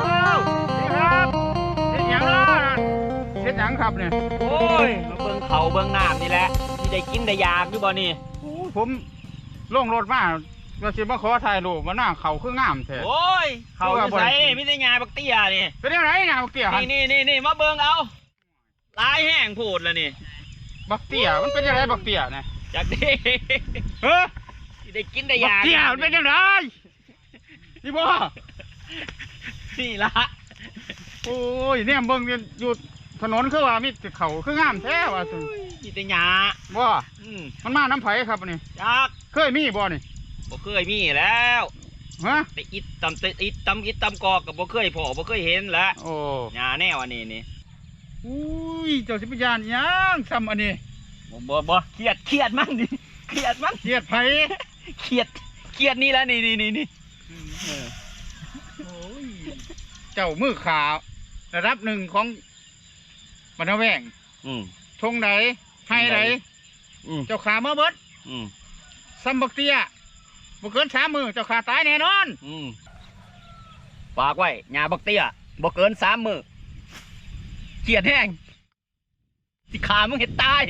ว้าวนี่ครับเฮ็ดหยังล่ะเฮ็ดหยังครับเนี่ยโอ้ยมาเบิ่งเขาเบิ่งน้ำนี่แหละที่ได้กินได้อยากอยู่บ่นี่ผมลงรถมาว่าสิมาขอถ่ายรูปมาหน้าเขาคืองามแท้ โอ้ยเขาจะใส่เออบ่ได้กินมิได้ยาบักเตี้ยนี่เป็นยังไงนะบักเตี้ยหันนี่นี่นี่นี่มาเบิ่งเอาลายแห้งพูดแล้วนี่บักเตี้ยมันเป็นยังไงบักเตี้ยนะจากนี้ เฮ้ยที่ได้กินได้อบักยากเตี้ยมันเป็นยังไงนี่บ่นี่ละโอ้ยเนี่ยเบิ่งเนี่ยอยู่ถนนคือว่ามีแต่เขาคืองามแท้ว่าซั่นมีแต่หยาบ่อืมมันมาน้ำไผครับอันนี่จากเคยมีบ่นี่บ่เคยมีแล้วฮะแต่อิดตำแต่อิดตำอิดตำกอกกับบ่เคยพอบ่เคยเห็นแล้วโอ้หยาแนวอันนี้นี่อุ้ยเจ้าสิไปยานหยังซ้ำอันนี้บ่บ่บ่เครียดเครียดมันดิ เครียดมันเกียดไผเครียดเครียดนี่แล้วนี่นี่นี่นี่เจ้ามือขาวระดับหนึ่งของบรรณแวงอืมทงไหนให้ไหนอืมเจ้าขาเมื่อเบิดอืมซัมบักเตียบ่เกินสามมือเจ้าขาตายแน่นอนอืมฝากไว้หยาบักเตี้ยบ่เกินสามมือเครียดแห้งสิขามึงเห็ดตาย